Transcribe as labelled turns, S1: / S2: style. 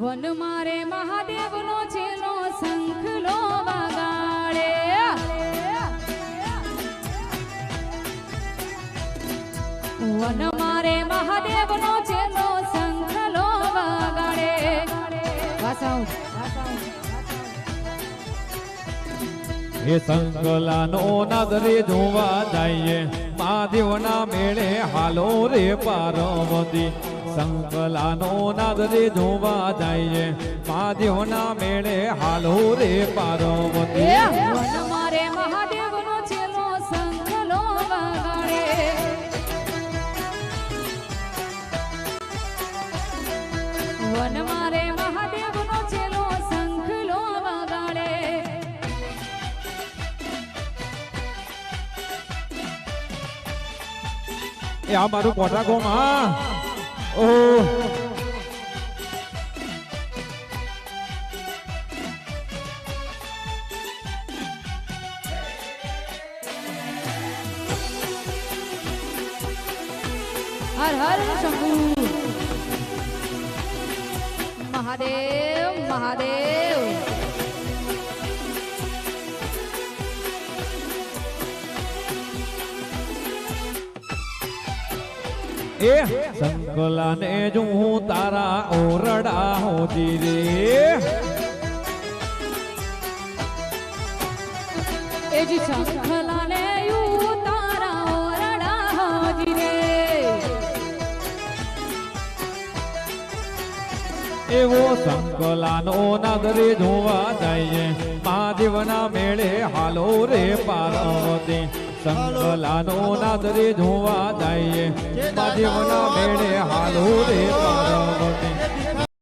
S1: One મારે મહાદેવનો છેલ્લો શંખલો વગાડે. વન મારે મહાદેવનો છેલ્લો શંખલો વગાડે. વાસાઉ
S2: એ સંકલાનો નદરે જોવા જઈએ. મહાદેવના મેળે હાલો રે પાર્વતી. સંકલાનો નાદરે જોવા જઈએ મહાદેવના મેળે હાલો રે પાર્વતી.
S1: મારે મહાદેવનો છેલ્લો શંખલો વગાડે. વન મારે મહાદેવનો છેલ્લો શંખલો વગાડે.
S2: એ આ મારું કોટા ગોમાં ઓહ
S1: હર હર શંભુ. મહાદેવ મહાદેવ.
S2: એ સંકલાને જો હું તારા ઓરડા હોતી રે
S1: એ જી રે
S2: એવો સંકલાનો નગરે જોવા જઈએ. મહાદેવના મેળે હાલો રે પાર્વતી. સંકલાનો નગરે જોવા જઈએ. મહાદેવના મેળે હાલો રે